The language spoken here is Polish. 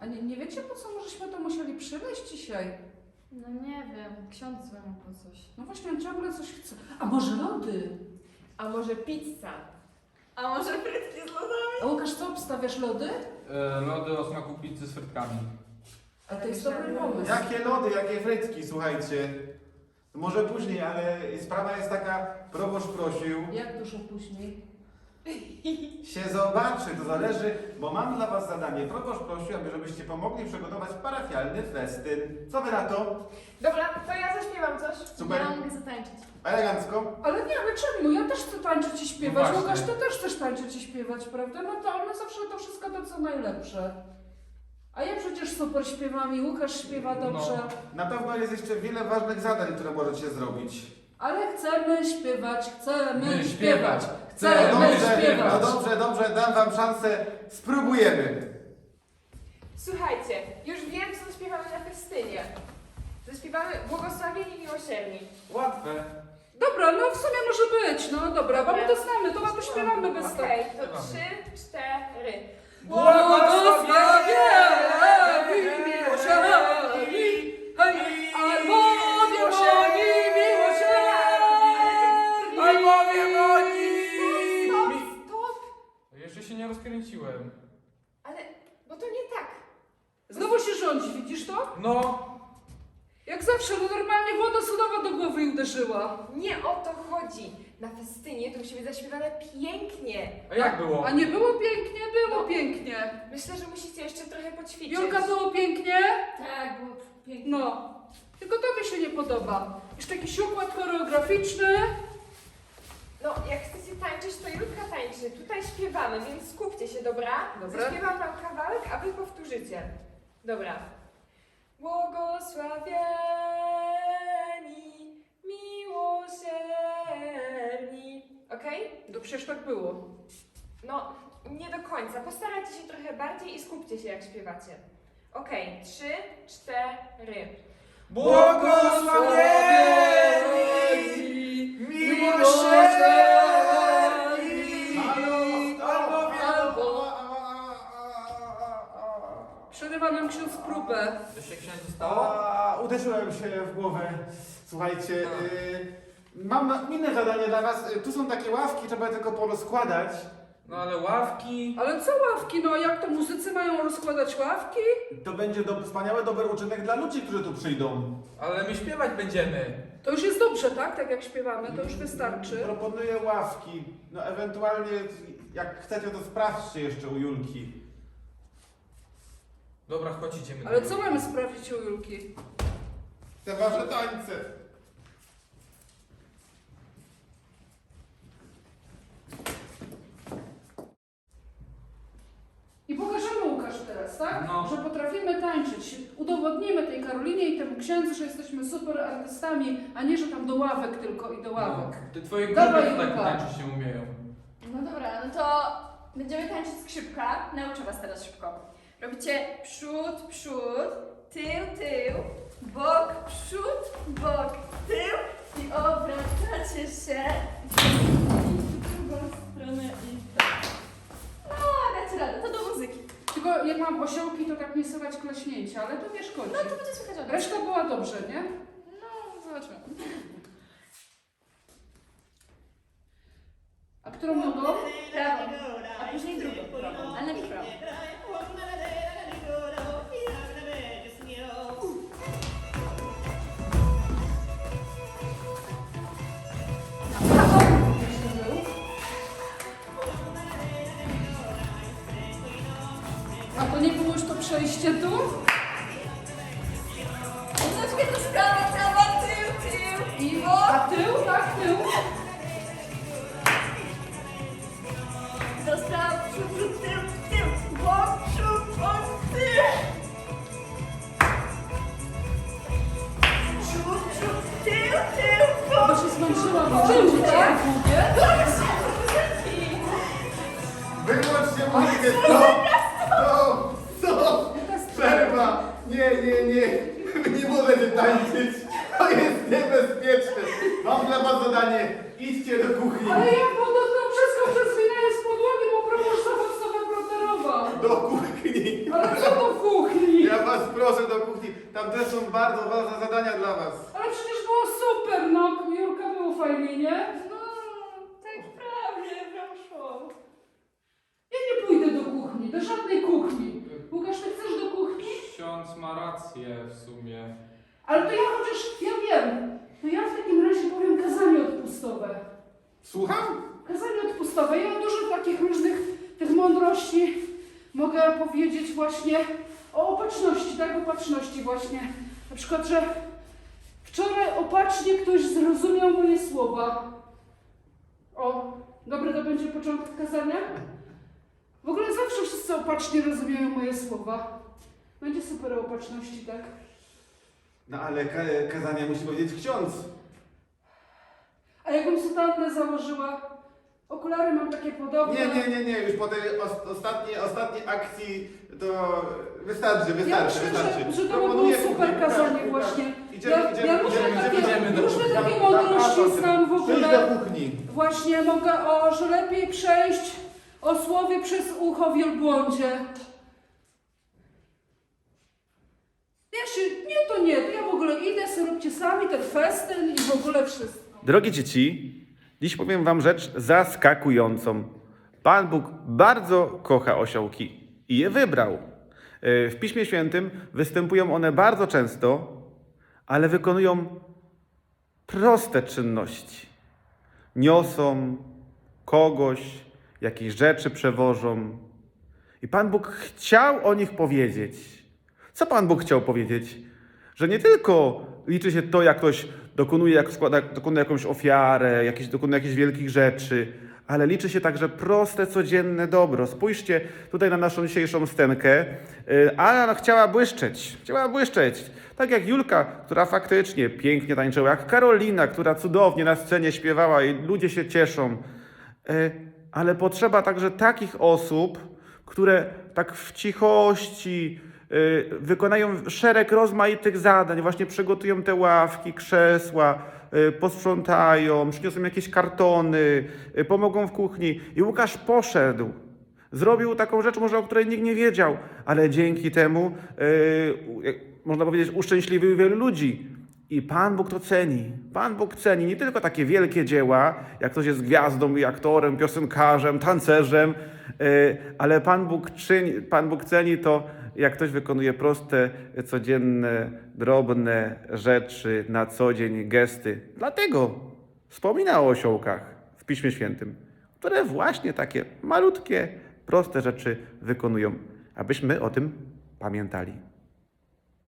A nie, nie wiecie po co możeśmy to musieli przywieźć dzisiaj? No nie wiem, ksiądz dzwonił po coś. No właśnie, on ciągle coś chce. A może lody? A może pizza? A może frytki z lodami? A Łukasz, co obstawiasz lody? E, lody o smaku pizzy z frytkami. A to jest dobry pomysł. Jakie lody, jakie frytki, słuchajcie. Może później, ale sprawa jest taka, proboszcz prosił, Jak dużo później? Się zobaczy, to zależy, bo mam dla was zadanie. Proboszcz prosił, aby żebyście pomogli przygotować parafialny festyn. Co wy na to? Dobra, to ja zaśpiewam coś. Super, Ja mogę zatańczyć. elegancko. Ale nie, ale czemu? Ja też chcę tańczyć i śpiewać. No właśnie. Łukasz, ty też chcesz tańczyć i śpiewać, prawda? No to my zawsze to wszystko to co najlepsze. A ja przecież super śpiewam i Łukasz śpiewa dobrze. Na pewno jest jeszcze wiele ważnych zadań, które możecie zrobić. Ale chcemy śpiewać, chcemy My śpiewać, śpiewać, chcemy No dobrze, śpiewać. no dobrze, dobrze, dam wam szansę, spróbujemy. Słuchajcie, już wiem, co zaśpiewamy na festynie. Zaśpiewamy Błogosławieni Miłosierni. Łatwe. Dobra, no w sumie może być, no dobra, bo my to znamy, to to śpiewamy bez tego. Okej, to trzy, cztery. Błogosławieni widzisz to? No, Jak zawsze, no normalnie woda sodowa do głowy jej uderzyła. Nie o to chodzi. Na festynie to musi być zaśpiewane pięknie. a jak było? A nie było pięknie? Było pięknie. Myślę, że musicie jeszcze trochę poćwiczyć. Julka, było pięknie? Tak, było pięknie. No. Tylko tobie się nie podoba. Już taki układ choreograficzny. No, jak chcecie tańczyć, to Julka tańczy. Tutaj śpiewamy, więc skupcie się, dobra? Dobra. Zaśpiewam wam kawałek, a wy powtórzycie. Dobra. Błogosławieni, miłosierni. Okej? No przecież tak było. No, nie do końca. Postarajcie się trochę bardziej i skupcie się, jak śpiewacie. Okej, trzy, cztery. Błogosławieni miłosierni. Przerywa nam ksiądz próbę. Co się księdzu stało? A, uderzyłem się w głowę. Słuchajcie, y, mam inne zadanie dla was. Y, Tu są takie ławki, trzeba je tylko porozkładać. No ale ławki... Ale co ławki? No jak to muzycy mają rozkładać ławki? To będzie do, wspaniały, dobry uczynek dla ludzi, którzy tu przyjdą. Ale my śpiewać będziemy. To już jest dobrze, tak? Tak jak śpiewamy, to już wystarczy. Proponuję ławki. No ewentualnie, jak chcecie, to sprawdźcie jeszcze u Julki. Dobra, chodź idziemy. Ale do co mamy sprawdzić u Julki? Te wasze tańce. I pokażemy Łukasz teraz, tak? No. Że potrafimy tańczyć. Udowodnimy tej Karolinie i temu księdzu, że jesteśmy super artystami, a nie, że tam do ławek tylko i do ławek. No, te twoje Dawaj, grupy tak Julka. tańczyć nie umieją. No dobra, no to będziemy tańczyć skrzypka. Nauczę was teraz szybko. Robicie przód, przód, tył, tył, bok, przód, bok, tył i obracacie się w drugą stronę i tak. No, dacie radę, to do muzyki. Tylko jak mam osiołki, to tak nie słychać klaśnięcia, ale to nie szkodzi. No to będzie słychać od. Reszta była dobrze, nie? No, zobaczymy. A którą nogą? Prawą, a później drugą, prawą, ale najpierw prawą. To przejście tu? Troszkę to sprawa cała, tył, tył i bok. A tył? Tak, tył. Został przód, przód, tył, tył, bok, przód, bok, tył. Przód, przód, tył, tył, bok. Bo się Nie, nie, nie! Nie możecie tańczyć! To jest niebezpieczne! Mam dla was zadanie. Idźcie do kuchni. Ale jak podobno wszystko przez jest z podłogi, bo proboszcz za mocno. Do kuchni. Ale co do kuchni? proszę do kuchni. Tam też są bardzo ważne zadania dla was. Ale przecież było super, no. Jurka, było fajnie, nie? No, tak prawie wyszło. Ja nie pójdę do kuchni, do żadnej kuchni. Łukasz, ty chcesz do kuchni? Ksiądz ma rację w sumie. Ale to ja chociaż, ja wiem. To ja w takim razie powiem kazanie odpustowe. Słucham? Kazanie odpustowe. Ja dużo takich różnych tych mądrości mogę powiedzieć właśnie o opatrzności, tak? Opatrzności właśnie. Na przykład, że wczoraj opacznie ktoś zrozumiał moje słowa. O, dobry to będzie początek kazania? W ogóle zawsze wszyscy opacznie rozumieją moje słowa. Będzie super o opatrzności, tak? No ale ka kazania musi powiedzieć ksiądz. A jakbym sutannę założyła? Okulary mam takie podobne. Nie, nie, nie, nie, już po tej os ostatniej, ostatniej akcji to wystarczy, wystarczy, Ja myślę, wystarczy. że, że to by było super kazanie Tak, właśnie. tak. Idziemy, ja, idziemy, ja różne idziemy, takie, idziemy do różne takie Tak, mądrości znam w ogóle. do kuchni. Właśnie mogę, o, że lepiej przejść o słowie przez ucho wielbłądzie. Ja się, nie to nie, ja w ogóle idę, sobie róbcie sami ten festyn i w ogóle wszystko. Drogie dzieci, dziś powiem Wam rzecz zaskakującą. Pan Bóg bardzo kocha osiołki i je wybrał. E, W Piśmie Świętym występują one bardzo często, ale wykonują proste czynności. Niosą kogoś, jakieś rzeczy przewożą. I Pan Bóg chciał o nich powiedzieć. Co Pan Bóg chciał powiedzieć? Że nie tylko liczy się to, jak ktoś dokonuje, jak składa, dokonuje jakąś ofiarę, jakieś, dokonuje jakichś wielkich rzeczy, ale liczy się także proste, codzienne dobro. Spójrzcie tutaj na naszą dzisiejszą scenkę. Y, Anna chciała błyszczeć, chciała błyszczeć. Tak jak Julka, która faktycznie pięknie tańczyła, jak Karolina, która cudownie na scenie śpiewała i ludzie się cieszą. Ale potrzeba także takich osób, które tak w cichości y, wykonają szereg rozmaitych zadań, właśnie przygotują te ławki, krzesła, y, posprzątają, przyniosą jakieś kartony, y, pomogą w kuchni. I Łukasz poszedł. Zrobił taką rzecz, może o której nikt nie wiedział, ale dzięki temu, y, jak można powiedzieć, uszczęśliwił wielu ludzi. I Pan Bóg to ceni. Pan Bóg ceni nie tylko takie wielkie dzieła, jak ktoś jest gwiazdą i aktorem, piosenkarzem, tancerzem, y, ale Pan Bóg, czyni, Pan Bóg ceni to, jak ktoś wykonuje proste, codzienne, drobne rzeczy na co dzień, gesty. Dlatego wspomina o osiołkach w Piśmie Świętym, które właśnie takie malutkie, proste rzeczy wykonują, abyśmy o tym pamiętali.